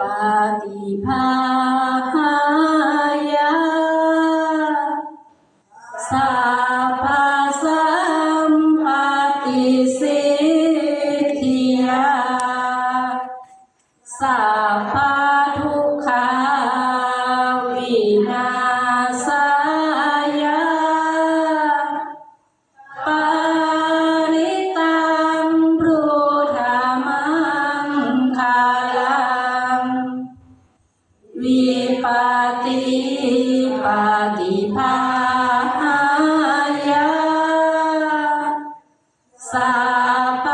ปาติภา สั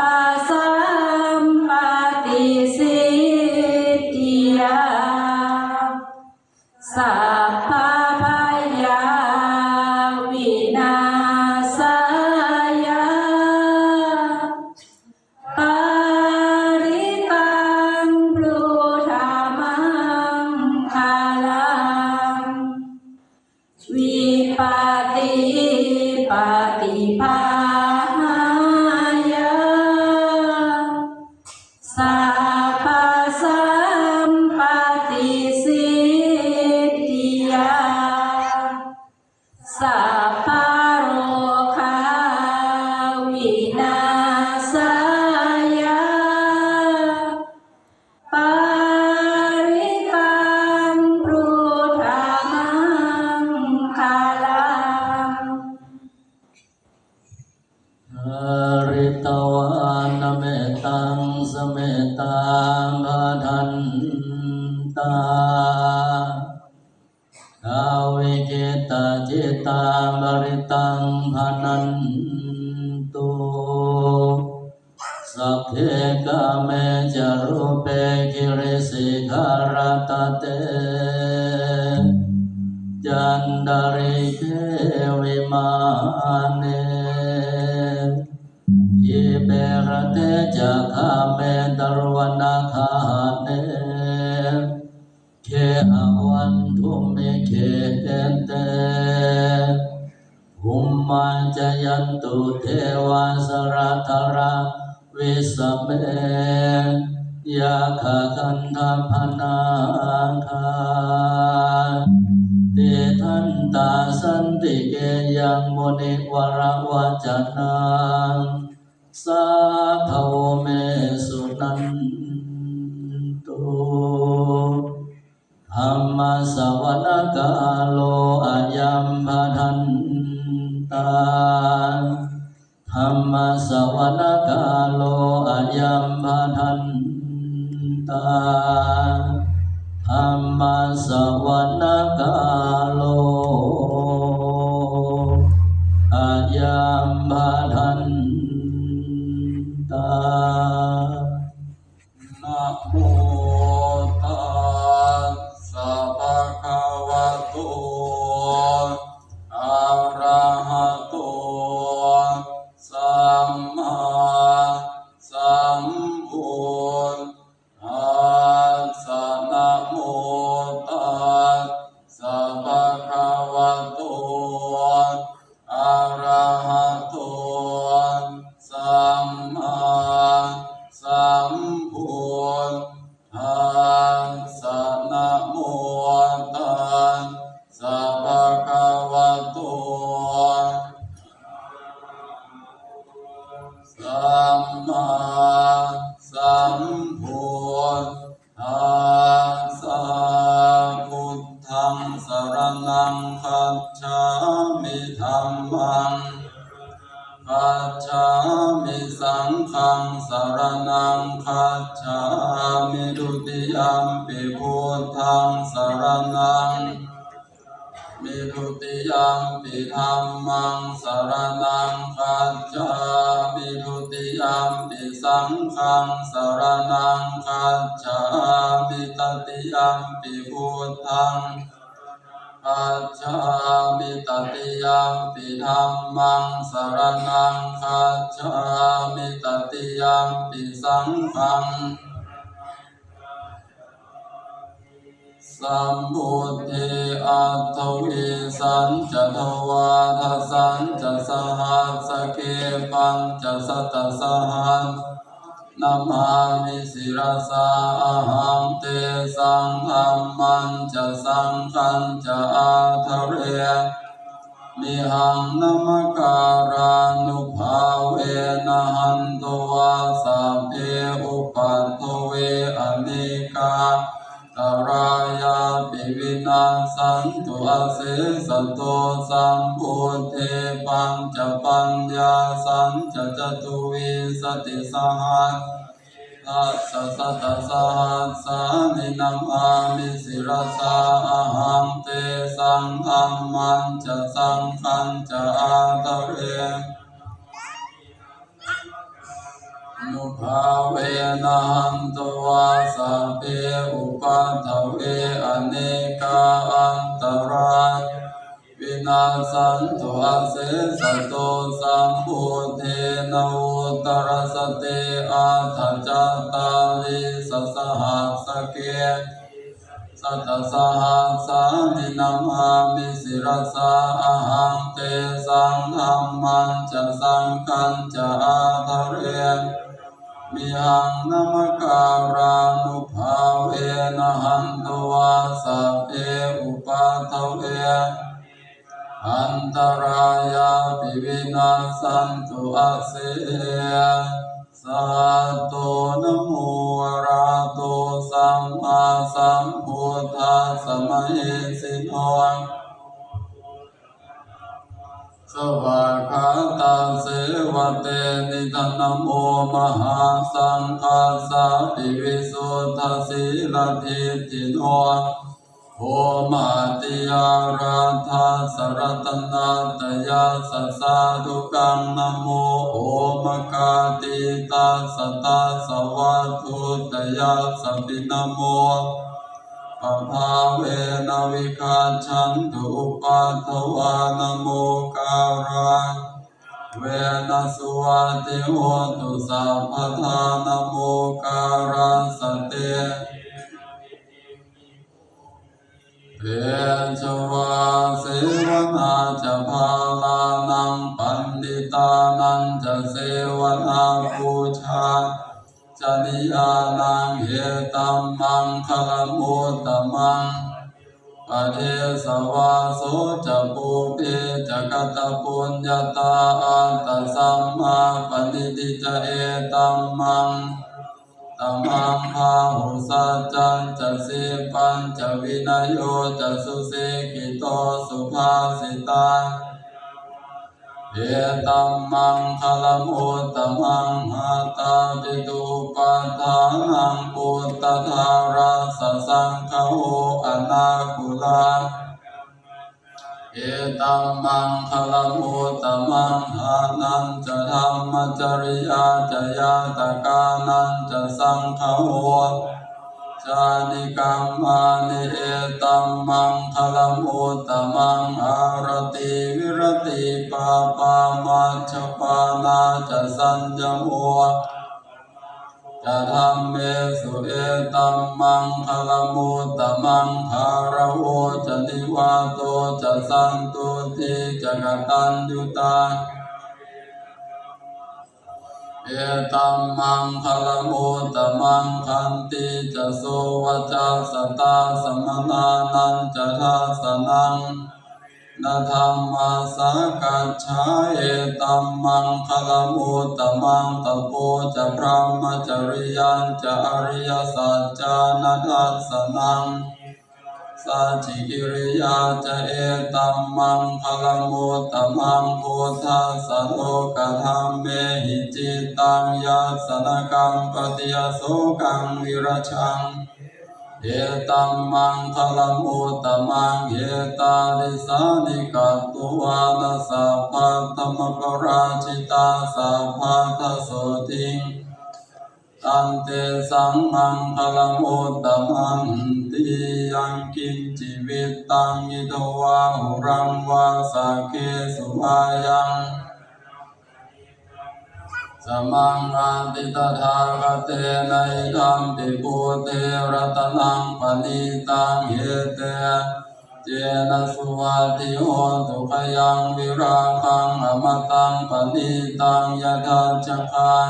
จันดาริเทวิมาเนยิเบระเตจักขเมตรวนาคาเนเคอวันทุเมเคเตหุมมันจยันตุเทวาสรัตระวิสเม ยาคาคันธพนาคาเตทันตาสันติเกยังมุนิวรวัจนังสาธโวเมสุนันตุธรรมสวนกาโลอายัมภทันตาธรรมสวน ธรรมสวรรคา รณังคัจฉามิธัมมังคัจฉามิสังฆังสรณังคัจฉามิดุติยัมปิพุทธังสรณังมิทุติยัมปิธรรมังสรณังคัจฉามิทุติยัมปิสังฆังสรณังคัจฉามิตติยัมปิพุทธัง คัจฉามิตติยัมปิธรรมังสรณังคัจฉามิตติยัมปิสังฆังสัมพุทธิอัตถวิสันจะทวาทสันจะสหัสเกปัญจะสัตตสหัส นามามิสิรสาอาหังเตสังธรรมันจะสังขันจะอาทะเรมิหังนมการานุภาเวนะหันตวาสัพเพอุปัตโตเวอเนกา รายาปิวินาสันตุอาเสสะโตสัมพุทเทปัญจปัญญาสันจะจตุวิสติสหัสตัสสะสัตตะสหัสสานินามามิสิรสาอาหังเตสังธรรมันจะสังขันจะอาตเร ภาเวนะหันตวาสัพเพอุปัฏฐเวอเนกาอันตรายวินาสันตุอาเสสะโตสัมพุทเทนะอุตรสเตอาทัจจตาลิสสหัสเกสัตสหัสานินามามิสิรสาอาหังเตสังธรรมันจะสังขันจะอาทเร มิหังนมการานุภาเวนะหันตวาสัพเพอุปัฏฐเวอันตรายาปิวินาสันตุอาเสสัตโตนโมราโตสัมมาสัมพุทธัสมะเหสิโน สวากขาตาเสวะเตนิทันโมมหาสังฆาสาปิวิสุทธาสีลทิติโนโอมาติยาราธาสรตนาตยาสสาธุกังนโมโอมกาติตาสตาสวัตถุตยาสปินโมป ภาเวนวิคาชันตุปัทวานโมการาเวนัสวัติโหตุสัพพทานโมการาสเตเตชวาเสวนาจะพาลานังปันดิตานังจะเสวนาบูชา จนิยานังเหตัมมังคลมุตตมังปะเทสวาโสจะปูเปจะกตปุญญาตาอัตตสัมมาปณิติจะเอตัมมังตัมมังพาหุสัจจันจะสิปัญจวินโยจะสุเสกิโตสุภาสิตา เอตัมมังคลมุตตมังหาตาปิตุปัฏฐานังปุตตะธาราสสังฆโหอนาคุลาเอตัมมังคลมุตตมังหานันจะธรรมจริยาจะยาตกานันจะสังฆโห จานิกรรมานิเอตัมมังคลมุตตมังอารติวิรติปาปามัชปานาจะสัญญโมจะทำเมสุเอตัมมังคลมุตตมังคารโวจะนิวาโตจะสันตุติจะกตัญญุตา เอตัมมังคลมุตตมังคันติจะโสวจัสตาสมนานันจะทัสนังนาธรรมาสังกัจฉาเอตัมมังคลมุตตมังตโปจะพระมจริยันจะอริยสัจจานาทัสนัง สัจิกิริยาจะเอตัมมังคลมุตตมังพุทธัสโลกธรรมเมหิจิตังยัสนกัมปติยโสกังวิรชังเอตัมมังคลมุตตมังเอตาลิสานิกัตุวานาสัพพะธรรมปราชิตาสัพพะทโสติงตันเตสังมังคลมุตตมัง ติยังกินจิวิตตังอิทวาหุรังวาสักเคสุมายังสมังอาติตถาคเตนะอิธัมปิปุเตรัตนังปณิตังเยเตเจนะสุวัติโหตุขยังวิราคังอมตังปณิตังยถาจักขัง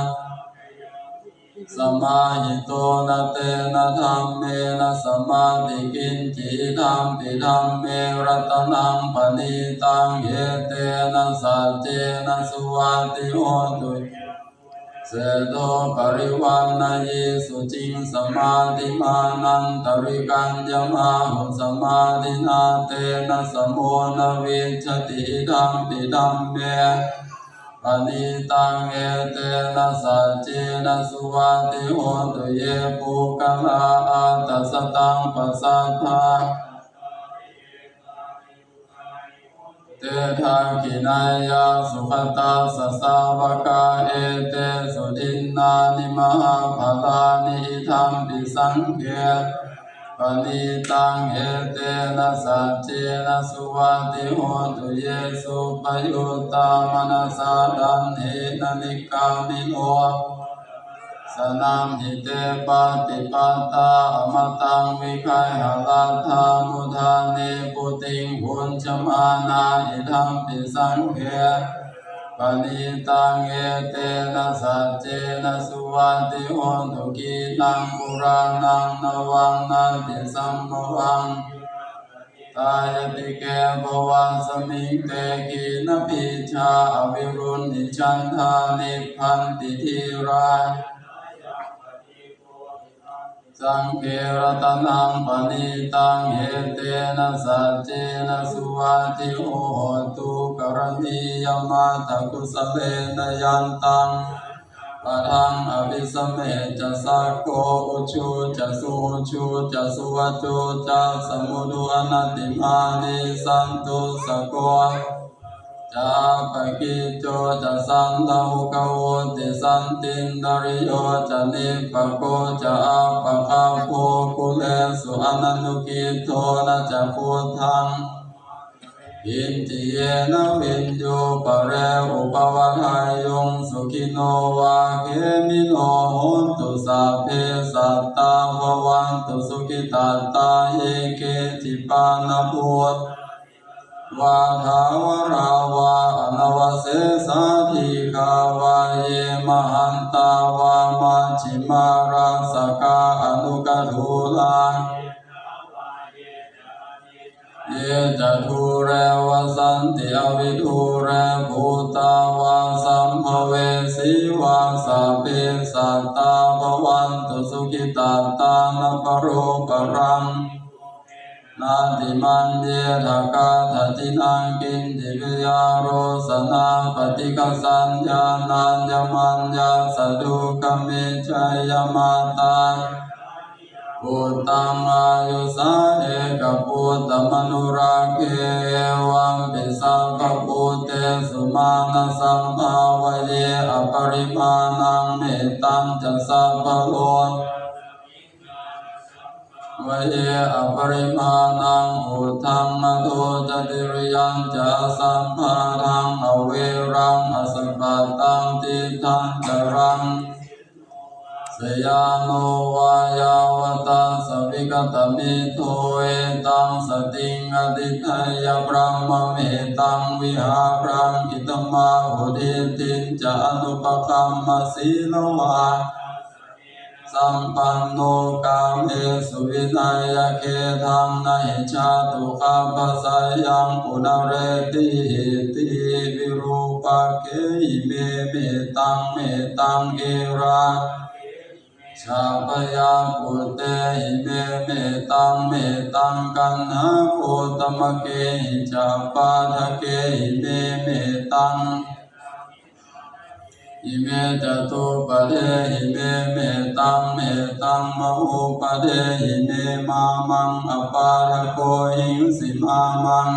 สมาหิโตนะเตนะธรรมเมนะสมาติกินจิธรรมปิธรรมเมรัตนังปณิตังเยเตนะสัจเจนะสุวัติโหตุเสโตปริวันนายสุจิงสมาธิมานันตริกัญญมาหุสมาธินาเตนะสมโมนวิชติธรรมปิธรรมเม ปณิตังเอเตนะสัจเจนะสุวัติโหตุเยปุกะลาอัตตสตังปัสสัทธาเตทากินายาสุขตาสสาวกาเอเตสุทินนานิมหาภลานิธรรมปิสังเกป ณิตังเอเตนะสัจเจนะสุวัติโหตุเยสุปยุตตามนัสสะดันเหนนิกามิโนสนามหิเตปาติปัตตาอมตังวิคัยหลัทธามุทาเนปุติงพุญชมานาอิทัมปิสังเก ปณิตังเอเตนะสัจเจนะสุวัติโหตุกีตังปุรานังนวังนันติสัมภวังตายติเกภวันสมิงเตกีนปิชาอวิรุณิชันทานิพพันติทีรา สังเกรตนังปณิตังเหเตนะสัจเจนะสุวัติโหตุกรณียมาตกุสเลนยันตังปะทังอภิสเมจะสักโกอุชูจะสุชูจะสุวัจโจจะสมุดุอนัตติมานิสันตุสโก จะปะกิจโจจะสันตหุกโวติสันตินดริโยจะนิปโกจะอาปะคาโภกุเลสุอนันุกิโตนะจะพุทธังอินติเยนะวินโยปะเรอุปวัฏายยงสุขิโนวาเกมิโนโหนตุสัพเพสัตตาภวันตุสุขิตาตาเยเกจิปานาพุทธ วาทาวราวาอนวเสสาธิกาวาเยมหันตาวามัจฉิมาราสกาอนุกทุลาเยจทูเรวสันติอวิทูเรภูตาวาสัมภเวสีวาสัพเพสัตตาภวันตุสุขิตาตานปโรปรัง นาติมันเยทกาทตินังกินติวิยาโรสนาปฏิกสัญญานัญญมัญญาสดุกเมชัยยมาตาปุตตังอายุสาเอกปุตตมนุราเกวังปิสังกปุเตสุมาณสัมภาวเยอปริมาณังเมตตังจะสัพพะโล เยอปริมาณังอุทังมโทจติริยังจะสัมภารังอเวรังอสปัตตังติทังจรังสยามโนวายาวตังสวิกตมิโทเอตังสติงอติทยายบรมเมตังวิหารังอิตมาหุดิตินจะอนุปคัมมสีโนวาสัมาสุวินัยเคทังนายชาตุขาปัสสายังปุณเรติหิติวิรูปะเกหิเมเมตังเมตังเอรา ชาปยาปุเตหิเมเมตังเมตังกันหาโค ตังเมตังมหุปเทหิเมมามังอปาระโกหิงสิมามัง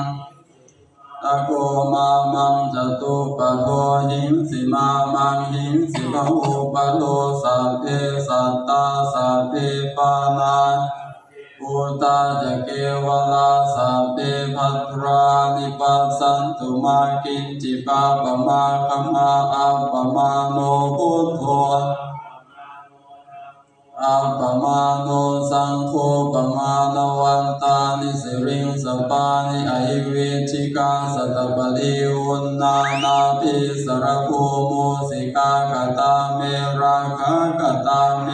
ตะโกมามังจตุปะโทหิงสิมามังหิงสิมหุปโทสัพเพสัตตาสัพเพปานาปุตาจะเกวลาสัพเพพัตรานิปัสสันตุมากินจิปาปะมาคัมมาอัปปะมาโนพุทโธ อัปปมาโนสังโฆปมาณวันตานิสิริงสปานิอหิเวชิกาสัตปะริอุนนานาภิสรภูโมสิกากตาเมราคากตาเม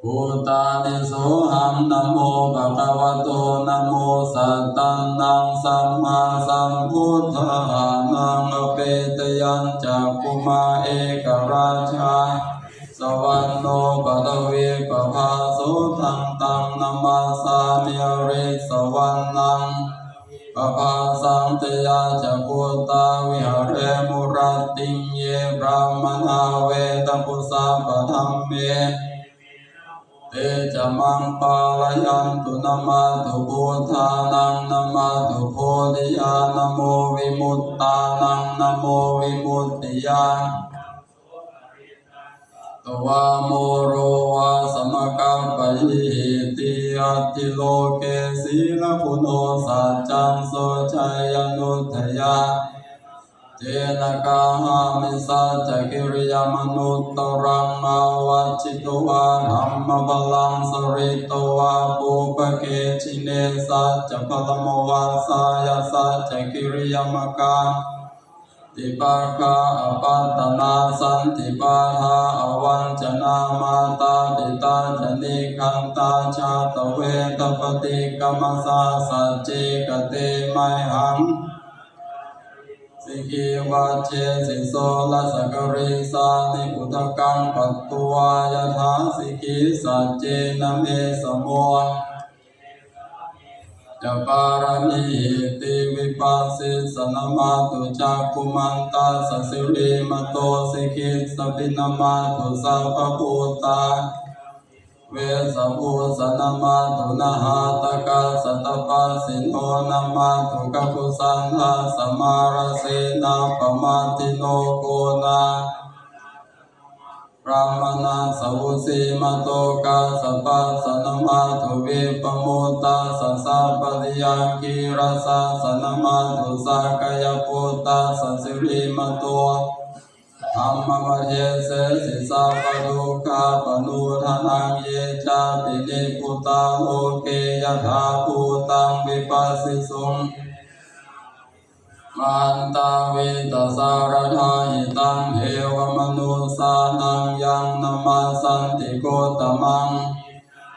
ภูตานิโสหังนโมภะคะวะโตนโมสัตตังนังสัมมาสัมพุทธะนังอเปตยัญจักกุมาเอกราชา สวรรณโนปะตะเวปภาโสตังตังนามาสามิริสวรรนังปภาสังเตยาจักขุตาวิหารมุรติงเยบรามนาเวตปุสาปะธัมเมเตจมังปาลยันตุนามาตุพุทธานังนามาตุโพธิญาณโมวิมุตตานังนโมวิมุตติยา ตวาโมโรวาสมกัปปะยิติอัติโลเกสีลปุโนสัจจังโสชัยนุทยาเจนกาหามิสัจกิริยมนุตตรังอาวัจิตวาธรรมบาลังสริตวาปุปเกชิเนสัจพลมวาสายสัจกิริยามกา ติปาคาอปัตตนาสันติปาทาอวัญจนามาตาปิตาจนิคันตาชาตเวตปฏิกรรมสาสัจเจกเตไมหังสิกิวัจเจสิโสลัสกริสานิอุทกังปัตตวายถาสิกิสัจเจนเมสโม จะปารณีติวิปัสสิสนมาตุจักคุมันตาสสิริมโตสิกิสปินมาตุสัพพุตตาเวสภูสนามาตุนาหาตกาสัตปัสสิโนนมาตุกักุสังฆาสมาราเสนาปมาติโนโกนา ระมนาสวุสีมาโตกาสปัสสนามาตุเวปโมตาสัสสะปริยังกีรสาสนามาตุสักยปุตตาสัสสิริมาโตธรรมวเทเสสิสาปดุขาปนุทนังเยจาปินิพุตาโลเกยถาภูตังวิปัสสิสุง มันตาวิตาสารทาหิตังเอวมนุสานังยังนามาสันติโกตมัง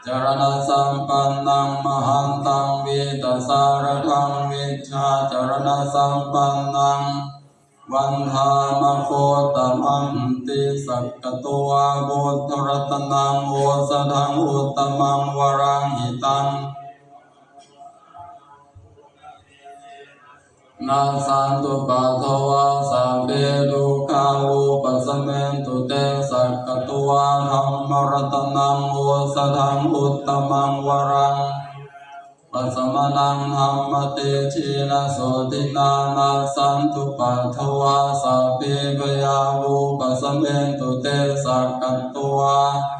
จรณสัมปันนังมหันตังวิตาสารทังวิชาจรณสัมปันนังวันธามโคตมังติสักกตัวบุตรตนังโอสถังอุตมังวรังหิตัง นาสันตุปัทวาสัพเพลุขาอุปสมเมนตุเตสักกตัวธรรมรตนังโอสถังอุตตมังวรังปัสสมนังธรรมเตชีนะโสตินานาสันตุปัทวาสัพเพปยาวุปสมเมนตุเตสักกัตตัวโ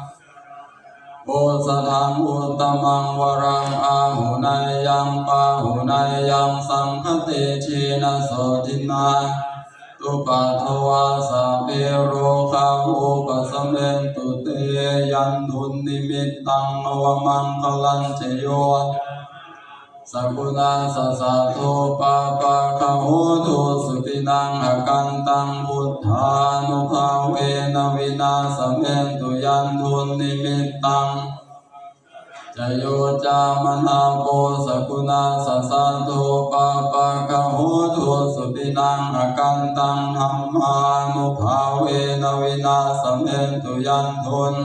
อสถังอุตมังวรังอาหุนายยังปาหุนายยังสังฆติชีนะโสตินาตุปัทวาสัพเพโรคาอุปสมเมนตุเตยันทุนนิมิตตังอวมังคลันเจโย สักุณาสัสะโทปาปะคะโหตุสุตินังอกันตังพุทธานุภาเวนวินาสเมนตุยันทุนนิมิตตังจโยจามนาโกสกุณาสัสสะโทปาปะคะโหตุสุตินังอกันตังธรรมานุภาเวนวินาสเมนตุยันทุน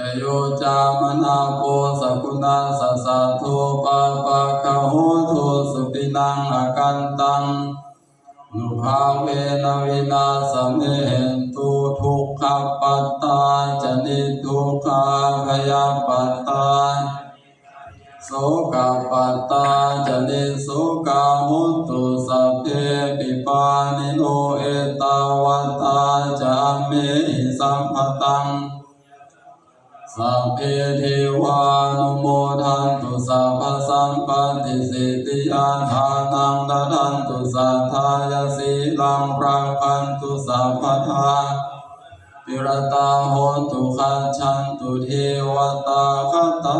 จโยจามนาโปสกุณาสัสะโทปาปะคะโหตุสุปินังอากันตังนุภาเวนวินาสเมหตุทุกขปัตตาจนิทุกขาพยาปัตตาโสกปัตตาจนิโสกามุตุสัพเพปิปานิโนเอตาวัตตาจามิสัมภตัง สัพเพเทวานุโมทันตุสัพพสัมปันติสิทธิยาทานังดดันตุสัทธายสีลังพระพันตุสัพพทาวิรตาโหตุขันชันตุเทวตาคตา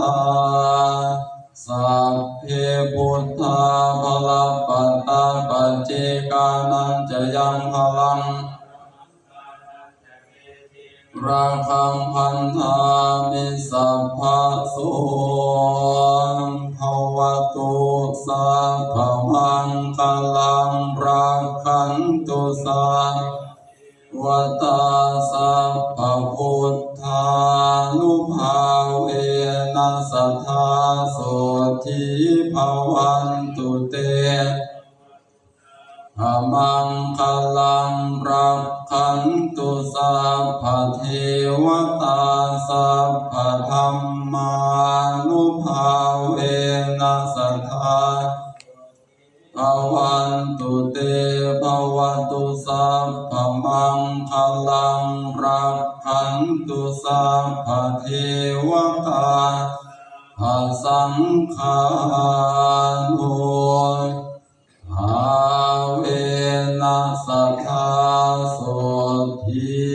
สัพเพพุทธาภลปัตตาปัจเจกานันจะยังพลัง ราคังพันธามิสัพพะโสภวตุสัพพมังคลังราคันตุสัพวตาสัพพพุทธานุภาเวนัสทธาโสทิภวันตุเต อมังคลังรักขันตุสัพพเทวตาสัพพธรรมานุภาเวนัสธาภวันตุเตภวันตุสัพพมังคลังรักขันตุสัพพเทวตาภะสังฆานุาเวนัสสะทาโสที